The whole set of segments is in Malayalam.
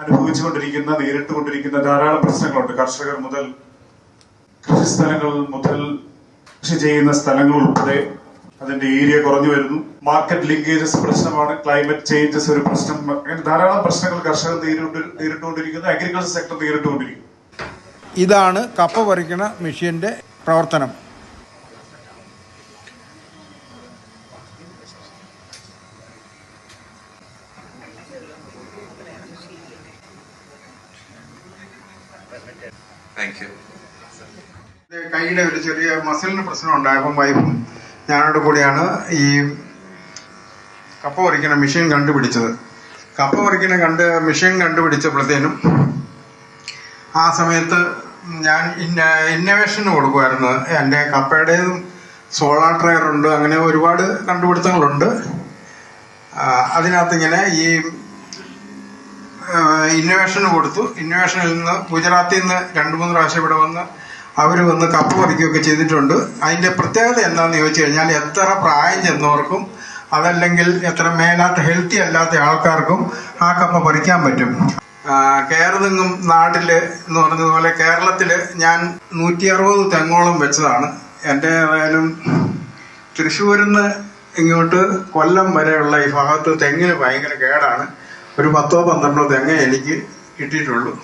അനുഭവിച്ചുകൊണ്ടിരിക്കുന്ന നേരിട്ടുകൊണ്ടിരിക്കുന്ന ധാരാളം പ്രശ്നങ്ങളുണ്ട്. കർഷകർ മുതൽ കൃഷിസ്ഥലങ്ങൾ മുതൽ കൃഷി ചെയ്യുന്ന സ്ഥലങ്ങൾ ഉൾപ്പെടെ അതിന്റെ ഏരിയ കുറഞ്ഞു വരുന്നു. മാർക്കറ്റ് ലിങ്കേജസ് പ്രശ്നമാണ് ക്ലൈമറ്റ് ചേഞ്ചസ് ഒരു പ്രശ്നം അങ്ങനെ ധാരാളം പ്രശ്നങ്ങൾ കർഷകർ നേരിട്ട് നേരിട്ടുകൊണ്ടിരിക്കുന്നു അഗ്രികൾച്ചർ സെക്ടർ നേരിട്ടുകൊണ്ടിരിക്കുന്നു. ഇതാണ് കപ്പ പറിക്കുന്ന മെഷീന്റെ പ്രവർത്തനം. കൈയുടെ ഒരു ചെറിയ മസിലിന് പ്രശ്നം ഉണ്ടായപ്പോൾ വൈഫും ഞാനോട് കൂടിയാണ് ഈ കപ്പ പറിക്കുന്ന മെഷീൻ കണ്ടുപിടിച്ചത്. കപ്പ പറിക്കുന്ന കണ്ട് മെഷീൻ കണ്ടുപിടിച്ചപ്പോഴത്തേനും ആ സമയത്ത് ഞാൻ ഇന്ന ഇന്നവേഷന് കൊടുക്കുമായിരുന്നു. എന്റെ കപ്പയുടേതും സോളാർ ട്രയർ ഉണ്ട് അങ്ങനെ ഒരുപാട് കണ്ടുപിടുത്തങ്ങളുണ്ട്. അതിനകത്ത് ഇങ്ങനെ ഈ ഇന്നോവേഷന് കൊടുത്തു. ഇന്നോവേഷനിൽ നിന്ന് ഗുജറാത്തിൽ നിന്ന് രണ്ട് മൂന്ന് പ്രാവശ്യം ഇവിടെ വന്ന് അവർ വന്ന് കപ്പ് പറിക്കുകയൊക്കെ ചെയ്തിട്ടുണ്ട്. അതിന്റെ പ്രത്യേകത എന്താണെന്ന് ചോദിച്ചു കഴിഞ്ഞാൽ എത്ര പ്രായം ചെന്നവർക്കും അതല്ലെങ്കിൽ എത്ര മേലാത്ത ഹെൽത്തി അല്ലാത്ത ആൾക്കാർക്കും ആ കപ്പ പറിക്കാൻ പറ്റും. കേരളങ്ങും നാട്ടിൽ എന്ന് പറഞ്ഞതുപോലെ കേരളത്തിൽ ഞാൻ നൂറ്റി അറുപത് തെങ്ങോളം വെച്ചതാണ്. എന്റെ ഏതായാലും തൃശ്ശൂരിൽ നിന്ന് ഇങ്ങോട്ട് കൊല്ലം വരെയുള്ള ഈ ഭാഗത്ത് തെങ്ങിന് ഭയങ്കര കേടാണ്. ഒരു പത്തോ പന്ത്രണ്ടോ തെങ്ങ എനിക്ക് കിട്ടിയിട്ടുള്ളൂ.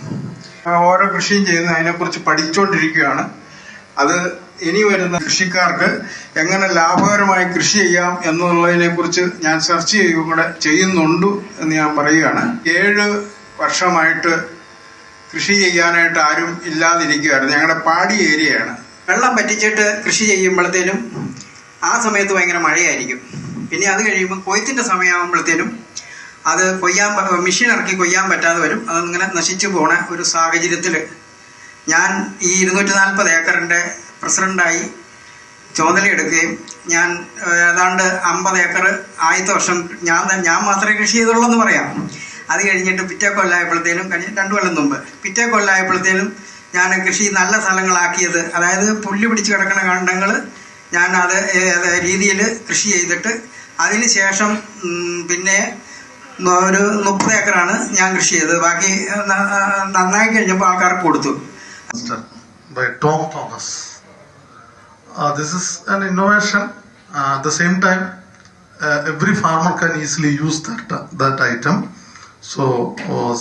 ഓരോ കൃഷിയും ചെയ്യുന്ന അതിനെക്കുറിച്ച് പഠിച്ചുകൊണ്ടിരിക്കുകയാണ് അത് ഇനി വരുന്ന കൃഷിക്കാർക്ക് എങ്ങനെ ലാഭകരമായി കൃഷി ചെയ്യാം എന്നുള്ളതിനെ കുറിച്ച് ഞാൻ സെർച്ച് ചെയ്യുകയും കൂടെ ചെയ്യുന്നുണ്ട് എന്ന് ഞാൻ പറയുകയാണ്. ഏഴ് വർഷമായിട്ട് കൃഷി ചെയ്യാനായിട്ട് ആരും ഇല്ലാതിരിക്കുകയായിരുന്നു. ഞങ്ങളുടെ പാടി ഏരിയയാണ്. വെള്ളം പറ്റിച്ചിട്ട് കൃഷി ചെയ്യുമ്പോഴത്തേനും ആ സമയത്ത് ഭയങ്കര മഴയായിരിക്കും. പിന്നെ അത് കഴിയുമ്പോൾ കൊയ്ത്തിന്റെ സമയമാകുമ്പോഴത്തേനും അത് കൊയ്യാൻ മെഷീൻ ഇറക്കി കൊയ്യാൻ പറ്റാതെ വരും. അതിങ്ങനെ നശിച്ചു പോണ ഒരു സാഹചര്യത്തിൽ ഞാൻ ഈ ഇരുന്നൂറ്റി നാൽപ്പത് ഏക്കറിന്റെ പ്രസിഡന്റായി ചുമതലയെടുക്കുകയും ഞാൻ ഏതാണ്ട് അമ്പത് ഏക്കർ ആദ്യത്തെ വർഷം ഞാൻ ഞാൻ മാത്രമേ കൃഷി ചെയ്തുള്ളൂ എന്ന് പറയാം. അത് കഴിഞ്ഞിട്ട് പിറ്റേ കൊല്ലമായപ്പോഴത്തേനും കഴിഞ്ഞ രണ്ട് കൊല്ലം മുമ്പ് പിറ്റേ കൊല്ലമായപ്പോഴത്തേനും ഞാൻ കൃഷി നല്ല സ്ഥലങ്ങളാക്കിയത് അതായത് പുല്ല് പിടിച്ച് കിടക്കുന്ന കണ്ടങ്ങൾ ഞാൻ അത് രീതിയിൽ കൃഷി ചെയ്തിട്ട് അതിന് ശേഷം പിന്നെ ഒരു മുപ്പത് ഏക്കറാണ് ഞാൻ കൃഷി ചെയ്തത് ബാക്കി നന്നായി കഴിഞ്ഞപ്പോൾ ആൾക്കാർക്ക് കൊടുത്തു Master by Tom Thomas. Uh, this is an innovation. Uh, at the same time, uh, every farmer can easily use that that item. So, uh,